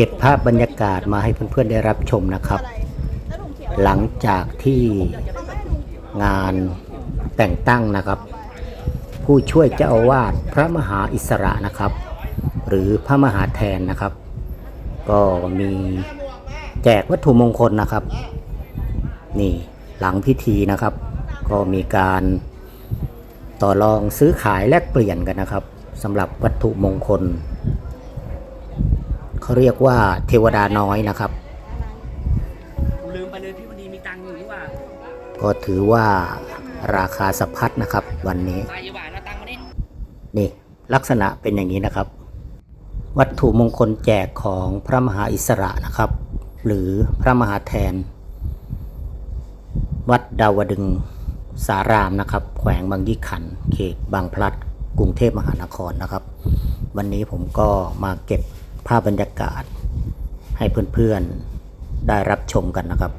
เก็บภาพบรรยากาศมาให้เพื่อนๆได้รับชมนะครับ หลังจากที่งานแต่งตั้งนะครับ ผู้ช่วยเจ้าอาวาสพระมหาอิสระนะครับ หรือพระมหาแทนนะครับ ก็มีแจกวัตถุมงคลนะครับ นี่หลังพิธีนะครับ ก็มีการต่อรองซื้อขายแลกเปลี่ยนกันนะครับสำหรับวัตถุมงคล เขาเรียกว่าเทวดาน้อยนะครับ ลืมไปเลยพี่วันดีมีตังค์อยู่นี่หว่าก็ถือว่าราคาสะพัดนะครับ วันนี้ตายยี่หวานเอาตังค์มานี่นี่ลักษณะเป็นอย่างนี้นะครับ วัตถุมงคลแจกของพระมหาอิสระนะครับ หรือพระมหาแทน วัดดาวดึงสารามนะครับ แขวงบางยี่ขันธ์เขตบางพลัด กรุงเทพมหานครนะครับ วันนี้ผมก็มาเก็บ ภาพบรรยากาศ ให้เพื่อนๆได้รับชมกันนะครับ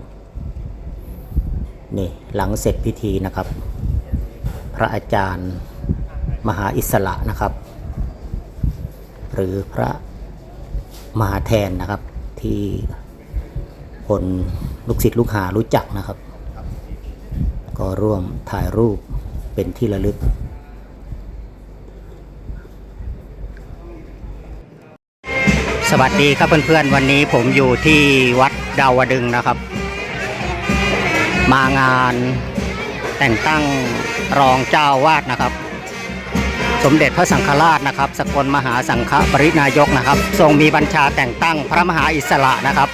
นี่หลังเสร็จพิธีนะครับ พระอาจารย์มหาอิสระนะครับ หรือพระมหาแทนนะครับที่คนลูกศิษย์ลูกหารู้จักนะครับ ก็ร่วมถ่ายรูปเป็นที่ระลึก สวัสดีครับเพื่อนๆ วันนี้ผมอยู่ที่วัดดาวดึงนะครับ มางานแต่งตั้งรองเจ้าวาดนะครับ สมเด็จพระสังฆราชนะครับ สกลมหาสังฆปรินายกนะครับ ทรงมีบัญชาแต่งตั้งพระมหาอิสระนะครับ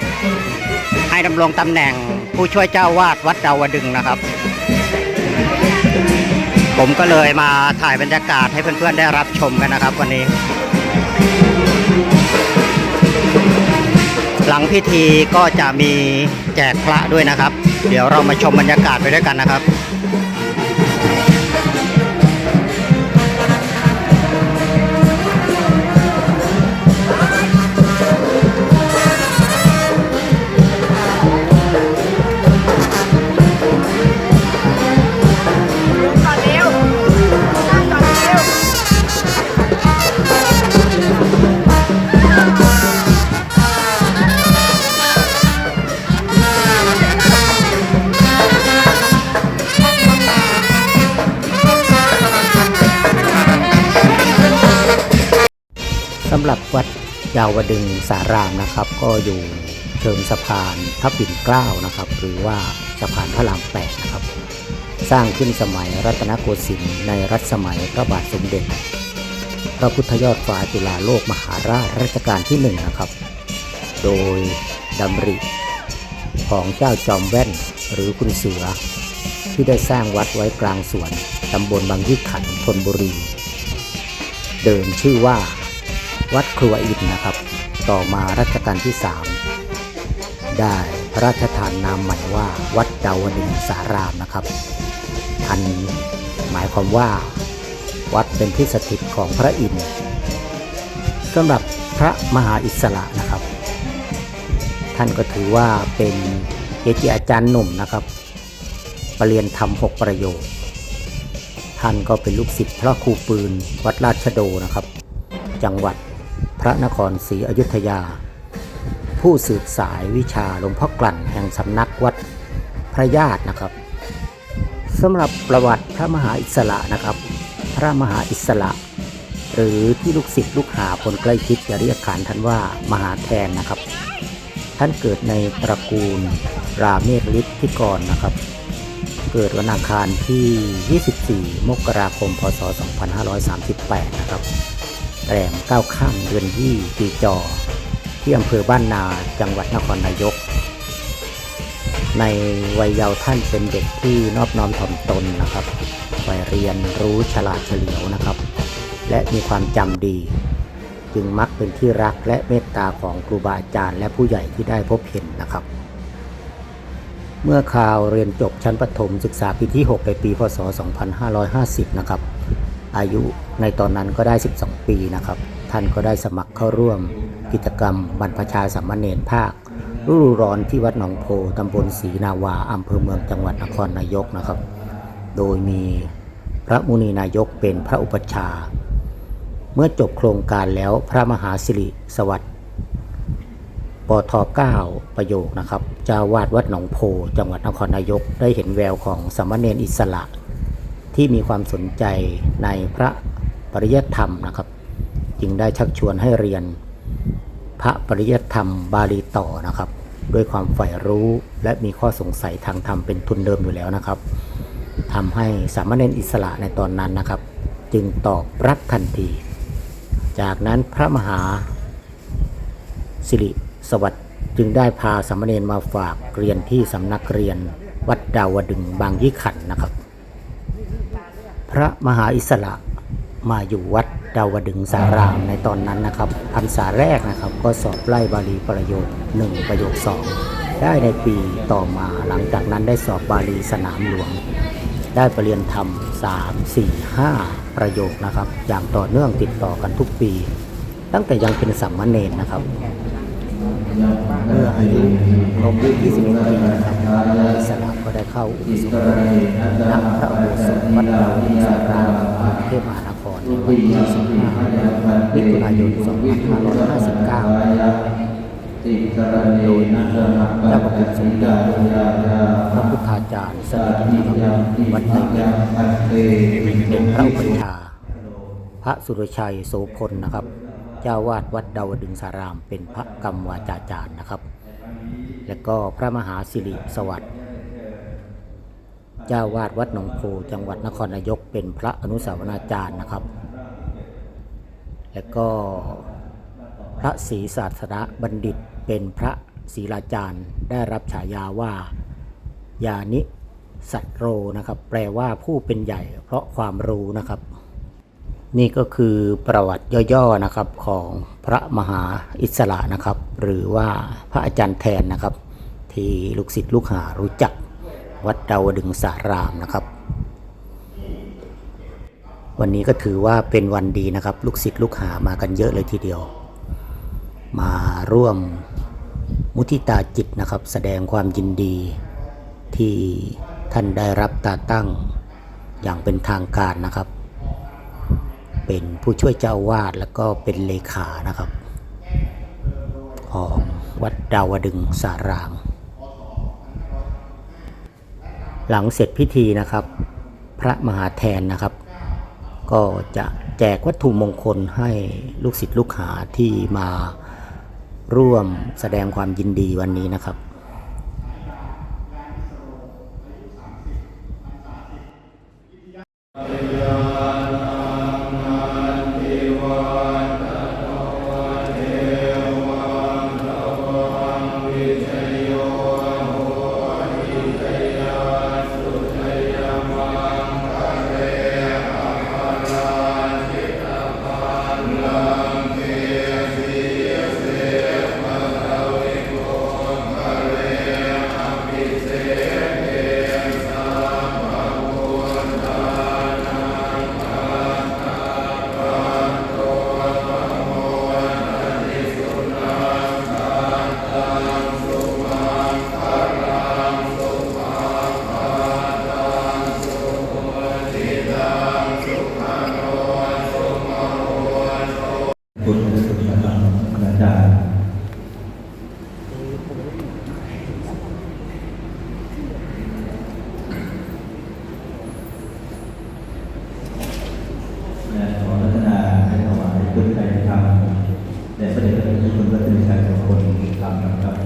ให้ดำรงตำแหน่งผู้ช่วยเจ้าวาดวัดดาวดึงนะครับ ผมก็เลยมาถ่ายบรรยากาศให้เพื่อนๆได้รับชมกันนะครับวันนี้ หลังพิธีก็จะมีแจกพระด้วยนะครับ เดี๋ยวเรามาชมบรรยากาศไปด้วยกันนะครับ ยาวดึงสารามนะครับ ก็อยู่เชิงสะพานพระปิ่นเกล้านะครับ หรือว่าสะพานพระรามแปดนะครับ สร้างขึ้นสมัยรัตนโกสินทร์ในรัชสมัยพระบาทสมเด็จพระพุทธยอดฟ้าจุฬาโลกมหาราชรัชกาลที่หนึ่งนะครับ โดยดำริของเจ้าจอมแว่นหรือคุณเสือ ที่ได้สร้างวัดไว้กลางสวนตำบลบางยี่ขันธนบุรี เดิมชื่อว่า วัดครัวอินนะครับ ต่อมารัชกาลที่ 3 ได้พระราชทานนามใหม่ว่าวัดดาวดึงสารามนะครับ อันหมายความว่าวัดเป็นที่สถิตของพระอินทร์สำหรับพระมหาอิสระนะครับ ท่านก็ถือว่าเป็นเกจิอาจารย์หนุ่มนะครับปรริญญาธรรมหกประโยคท่านก็เป็นลูกศิษย์พระครูปืนวัดราชโดนะครับ จังหวัด ระนครศรีอยุธยา ผู้สืบสายวิชาหลวงพ่อกลั่นแห่งสำนักวัดพระญาตินะครับสำหรับประวัติพระมหาอิสระนะครับ พระมหาอิสระ หรือที่ลูกศิษย์ลูกหาคนใกล้ชิดจะเรียกขานท่านว่ามหาแทนนะครับ ท่านเกิดในตระกูลราเมศฤทธิกรนะครับ เกิดวันอังคารที่ 24 มกราคม พศ 2538 นะครับ แรมเก้าข้ามเดือนยี่ปีจอ ที่อำเภอบ้านนาจังหวัดนครนายก ในวัยเยาว์ท่านเป็นเด็กที่นอบน้อมถ่อมตนนะครับไปเรียนรู้ฉลาดเฉลียวนะครับ และมีความจำดี จึงมักเป็นที่รักและเมตตาของครูบาอาจารย์และผู้ใหญ่ที่ได้พบเห็นนะครับเมื่อข่าวเรียนจบชั้นประถมศึกษาปีที่ 6 ในปี พศ 2550 นะครับ อายุในตอนนั้นก็ได้ 12 ปีนะครับ ท่านก็ได้สมัครเข้าร่วม กิจกรรมบรรพชาสามเณรภาคฤดูร้อนที่วัดหนองโพตำบลศรีนาวาอำเภอเมืองจังหวัดนครนายกนะครับ โดยมีพระมุนีนายกเป็นพระอุปชา เมื่อจบโครงการแล้วพระมหาสิริสวัสดิ์ปท9ประโยคนะครับเจ้าวาดวัดหนองโพ จังหวัดนครนายกได้เห็นแววของสามเณรอิสระ ที่มีความสนใจในพระปริยัติธรรมนะครับ จึงได้ชักชวนให้เรียน พระปริยัติธรรมบาลีต่อนะครับ ด้วยความใฝ่รู้และมีข้อสงสัยทางธรรมเป็นทุนเดิมอยู่แล้วนะครับทำให้สามเณรอิสระในตอนนั้นนะครับ จึงตอบรับทันที จากนั้นพระมหาสิริสวัสดิ์จึงได้พาสามเณรมาฝากเรียนที่สำนักเรียนวัดดาวดึงบางยี่ขันนะครับ พระมหาอิสระมาอยู่วัดดาวดึงสารามในตอนนั้นนะครับพรรษาแรกนะครับก็สอบไล่บาลีประโยค 1 ประโยค 2 ได้ในปีต่อมาหลังจากนั้นได้สอบบาลีสนามหลวง ได้ประเรียนธรรม 3 4 5 ประโยคนะครับ อย่างต่อเนื่องติดต่อกันทุกปี ตั้งแต่ยังเป็นสัมมาเนนนะครับ เมื่ออายุครบ21ปีนะครับอิสระก็ได้เข้าอุปสมบทณพระอุโบสถวัดดาวดึงสารามกรุงเทพมหานครในวันที่15มิถุนายน 2559โดยมีเจ้าพระคุณสมเด็จพระพุทธาจารย์เสด็จนะครับวัดไตรมิตรเป็นพระอุปัชา พระสุรชัยโสพลนะครับ เจ้าวาดวัดดาวดึงสาราม เป็นพระกรรมวาจาจารย์นะครับ และก็พระมหาสิริสวัสดิ์เจ้าวาดวัดหนองโพจังหวัดนครนายกเป็นพระอนุสาวนาจารย์นะครับ และก็พระศรีศาสนบัณฑิตเป็นพระศรีลาจารย์ได้รับฉายาว่ายานิสัตโรนะครับ แปลว่าผู้เป็นใหญ่เพราะความรู้นะครับ นี่ก็คือประวัติย่อๆนะครับของพระมหาอิสระนะครับ หรือว่าพระอาจารย์แทนนะครับ ที่ลูกศิษย์ลูกหารู้จักวัดดาวดึงสารามนะครับ วันนี้ก็ถือว่าเป็นวันดีนะครับ ลูกศิษย์ลูกหามากันเยอะเลยทีเดียว มาร่วมมุทิตาจิตนะครับ แสดงความยินดี ที่ท่านได้รับตาตั้งอย่างเป็นทางการนะครับ เป็นผู้ช่วยเจ้าวาดแล้วก็เป็นเลขานะครับ ของวัดดาวดึงสาราม หลังเสร็จพิธีนะครับ พระมหาแทนนะครับ ก็จะแจกวัตถุมงคลให้ลูกศิษย์ลูกหาที่มาร่วมแสดงความยินดีวันนี้นะครับ คุณสุนทรอาจารย์และขอรัตนาให้ถวายพุทธไตรธรรมแด่พระเดชพระคุณพระธรรมชัยมงคลธรรมนะครับ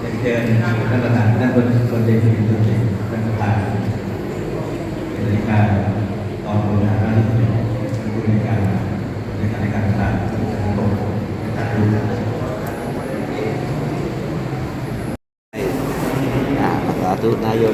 เรียนเชิญท่านประธานท่านคนคนเด็กคนเด็กท่านประธาน ในายการตอนบริหารราชการท่านผู้ในการในการในการตลานท่านบอกท่านรู้สาธุนาย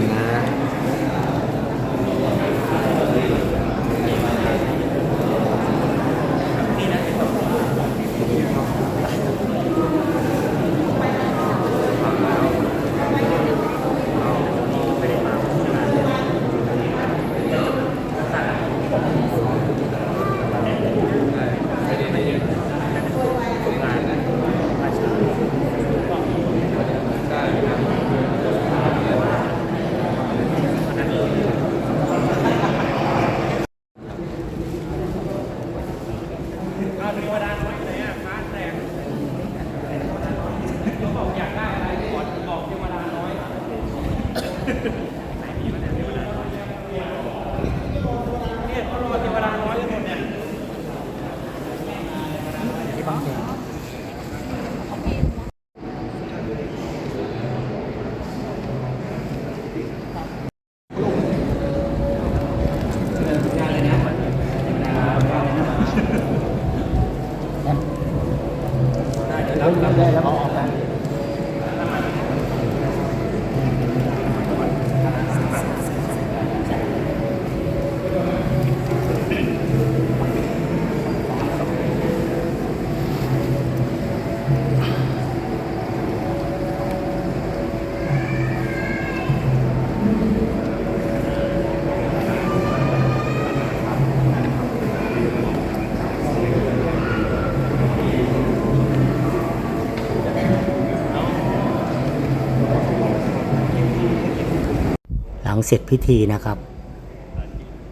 งเสร็จพิธีนะครับ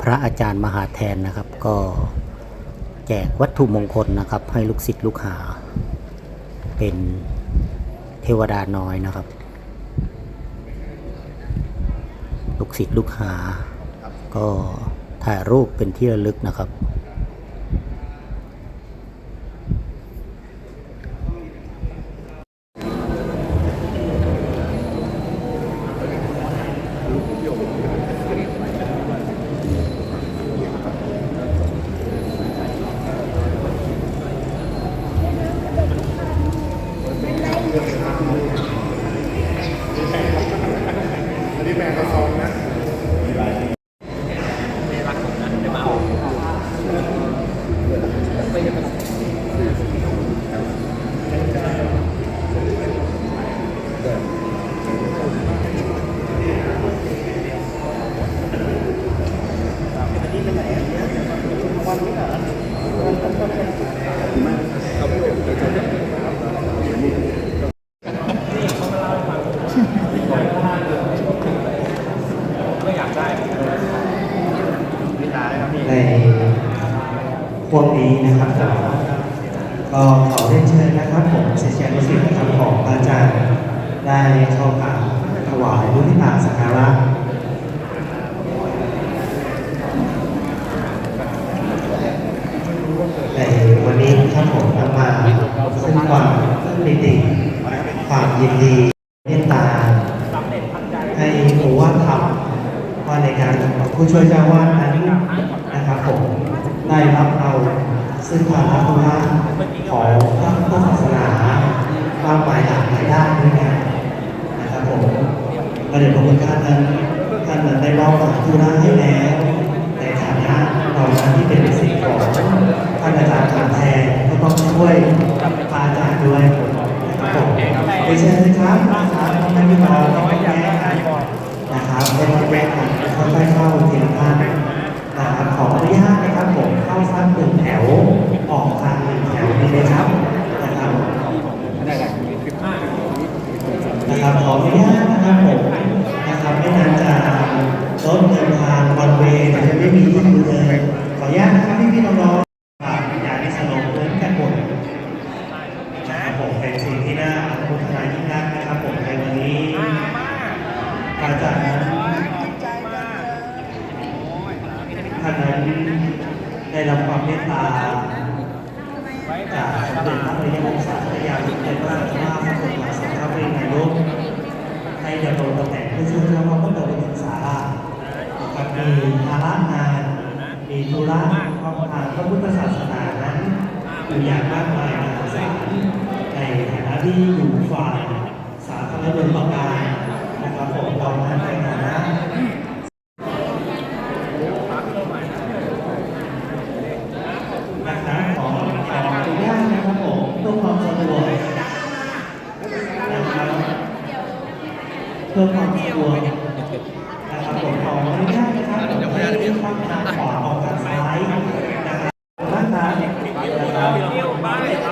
พระอาจารย์มหาแทนนะครับ ก็แจกวัตถุมงคลนะครับ ให้ลูกศิษย์ลูกหา เป็นเทวดาน้อยนะครับ ลูกศิษย์ลูกหา ก็ถ่ายรูปเป็นที่ระลึกนะครับ ในพวกนี้นะครับผมก็ขอเรียนเชิญนะครับผมศิษยานุศิษย์นะครับของพระอาจารย์ได้เข้ากราบถวายบุญที่มาสักการะในวันนี้ครับผมนำมาซึ่งความปิติความยินดีเมตตา ให้โอวาทธรรมว่าในการ ผู้ช่วยเจ้าวาดนั้นนะครับผมได้รับเอาซึ่งความรักธุระของพระพุทธศาสนามากมายหลากหลายด้านด้วยกันนะครับผมพระเดชพระคุณท่านนั้นท่านนั้นได้มอบความธุระให้แล้วในฐานะเรานั้นที่เป็นศิษย์ของท่านอาจารย์ขานแทนก็ต้องช่วยพระอาจารย์ด้วยนะครับผมไปเชิญเลยครับนะครับท่านพี่น้องต้องแยกกั นะครับไม่นแยกกันค่อยๆเข้าทีละท่านนะครับขออนุญาตนะครับผมเข้าสักหนึ่งแถวออกทางหนึ่งแถวดีไหมครับนะครับนะครับขออนุญาตนะครับผมนะครับไม่นานจะรถเดินทางวันเวย์อาจจะไม่มีที่ดูเลยขออนุญาตนะครับพี่พี่ๆน้องๆครับอย่าได้สลบเหมือนกันหมด นะครับผมเป็นสิ่งที่น่าอนุโมทนายิ่งนักนะครับผมในวันนี้อาจารย์นั้นท่านนั้นได้รับความเมตตาจากสมเด็จพระบรมศาสดาญาณในพระราชวาทพระบรมสังฆปรินายกให้ดำรงตำแหน่งผู้ช่วยเจ้าพ่อพระบรมศึกษานะครับ มีภาระงาน มีธุระความทางพระพุทธศาสนานั้นอยู่อย่างมากมายมหาศาลในฐานะที่อยู่ฝ่ายสาธารณประการนะครับผมเรานั้นในฐานะ vale.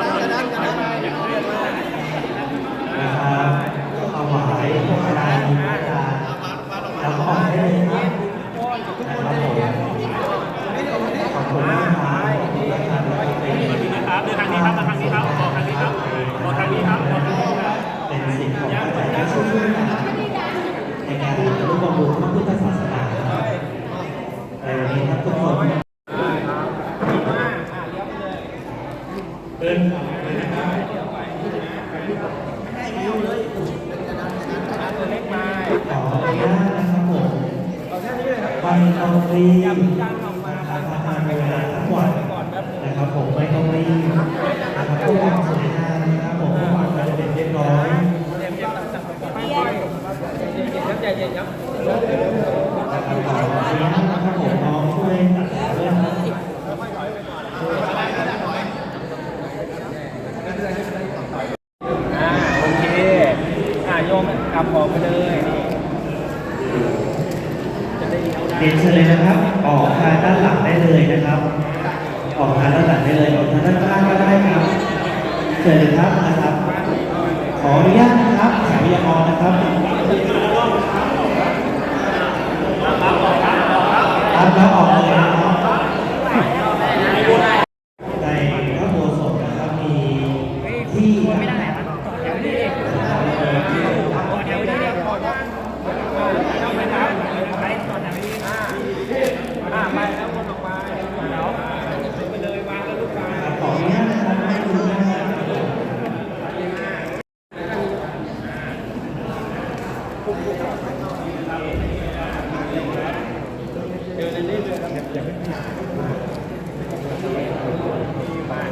ไม่ต้องรีะครับทำเวลาทั้งหมดนะครับผมไม่ต้องรีบนะครับเพื่อความสวยงามนะครับผมเพื่อความระเบียบเรียบร้อยนะครับขออนุญาตนะครับผมน้องช่วยตัดแถวด้วยนะครับ อ่าโอเคอ่าโยมกลับออกไปเลยจะได้เอาได้ เรียนเชิญเลยนะครับ ออกทางด้านหลังได้เลยนะครับ ออกทางด้านหลังได้เลย ออกทางด้านข้างก็ได้ครับ เชิญเลยครับนะครับ ขออนุญาตนะครับสายวิทยากรนะครับรับแล้วออกเลยนะครับในพระโบสถนะครับมีที่ไม่ได้ เดี๋ยวนี้เดี๋ยวนี้พอแล้วต้องไปครับไปตอนไหนอ่าอ่าไปแล้วคนออกมาแล้วไปเลยวางแล้วลูกมา ขออนุญาตนะครับไม่ดูนะครับ ข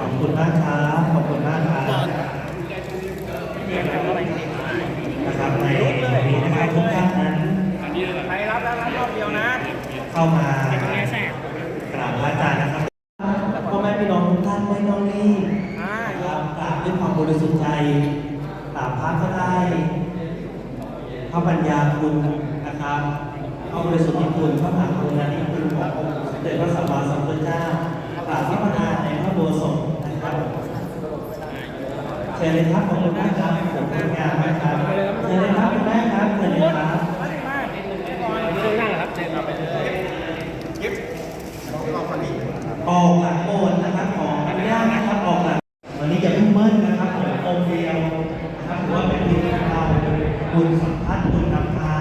อบคุณมากครับ ขอบคุณมากครับนะครับในวันนี้นะครับทุกท่านนั้นไปรับแล้วรับรอบเดียวนะ เข้ามากราบพระอาจารย์นะครับพ่อแม่พี่น้องทุกท่านไม่ต้องรีบอ่านะครับกราบด้วยความบริสุทธิ์ใจกราบพระก็ได้ พระปัญญาคุณนะครับพระบริสุทธิ์คุณพระมหากรุณาธิคุณขององค์สมเด็จพระสัมมาสัมพุทธเจ้ากราบพระประธานในพระโบสถนะครับเชิญเลยครับขอบคุณมากครับผมทำงานมากครับเชิญเลยครับคุณแม่ครับเชิญเลยครับ เชิญนั่งครับเชิญเราไปเลย ออกหลังโบสถ์นะครับขออนุญาตนะครับออกหลังวันนี้จะพุ่งเบิ้ลนะครับผมองค์เดียวนะครับถือว่าเป็นบุญของเราบุญสัมพัทธ์บุญนำพา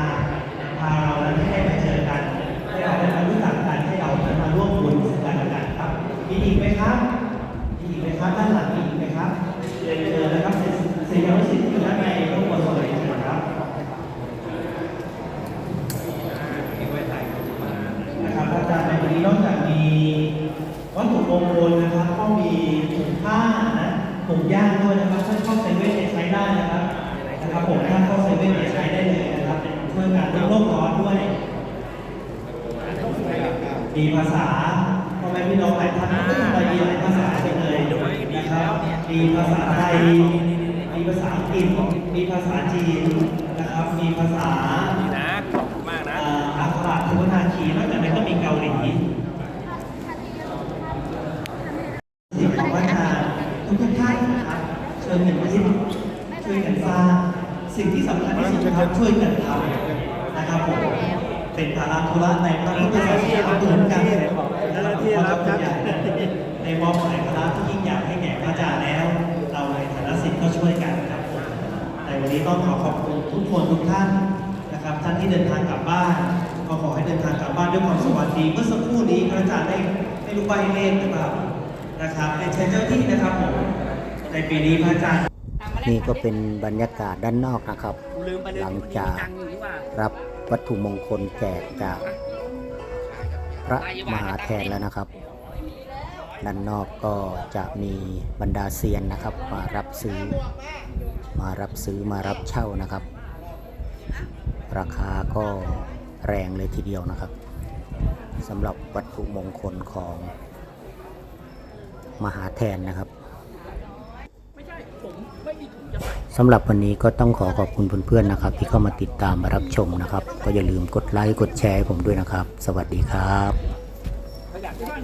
พาเรานั้นให้ได้มาเจอกันให้เราได้มารู้จักกันให้เราได้มาร่วมบุญซึ่งกันและกันครับมีอีกไหมครับมีอีกไหมครับด้านหลังมีอีกไหมครับเรียนเชิญนะครับสิ่งที่สิ่งที่อยู่ด้านในพระบรมสรีระครับ นะครับอาจารย์ในวันนี้นอกจากมีวัตถุ มงคลนะครับ ก็มีถุงผ้านะถุงย่างด้วยนะครับถ้าเข้าเซเว่นเนี่ยใช้ได้นะครับนะครับผมถ้าเข้าเซเว่นเนี่ยใช้ได้เลยนะครับเป็นช่วยการลดโลกร้อนด้วย มีภาษาพ่อแม่พี่น้องหลายท่านก็จะมีหลายภาษาจังเลยนะครับมีภาษาไทยมีภาษาอังกฤษมีภาษาจีนนะครับ มีภาษานี่นะขอบคุณมากนะอ่าอักขระทุกนาทีนอกจากนั้นก็มีเกาหลี สิ่งของว่าทานทุกทุกท่านนะครับเชิญหนึ่งยิ้มช่วยกันสร้างสิ่งที่สำคัญที่สุดครับช่วยกันทำนะครับผมเป็นภาระธุระในพระพุทธศาสนาเหมือนกันนะครับผมก็จะใหญ่ในมอบหมายภาระที่ยิ่งใหญ่ให้แก่พระอาจารย์แล้ว เราในฐานะศิษย์ก็ช่วยกันนะครับผมในวันนี้ต้องขอขอบคุณทุกคนทุกท่านนะครับ ท่านที่เดินทางกลับบ้านก็ขอให้เดินทางกลับบ้านด้วยความสวัสดี เมื่อสักครู่นี้พระอาจารย์ได้ไม่รู้ใบเลขหรือเปล่า นะครับเป็นเชิญเจ้าที่นะครับผมในปีนี้พระอาจารย์นี่ก็เป็นบรรยากาศด้านนอกนะครับลืมไปเลยหลังพี่วันนี้จากมีตังค์อยู่นี่หว่ารับวัตถุมงคลแจกจากพระมหาแทนแล้วนะครับ ด้านนอกก็จะมีบรรดาเซียนนะครับ มารับซื้อ มารับซื้อมารับเช่านะครับ ราคาก็แรงเลยทีเดียวนะครับสำหรับวัตถุมงคลของ มหาแทนนะครับไม่ใช่ผมไม่มีถุงจะใส่สำหรับวันนี้ก็ต้องขอขอบคุณเพื่อนๆนะครับ ที่เข้ามาติดตามมารับชมนะครับ ก็อย่าลืมกดไลค์กดแชร์ให้ผมด้วยนะครับ สวัสดีครับขยะที่บ้าน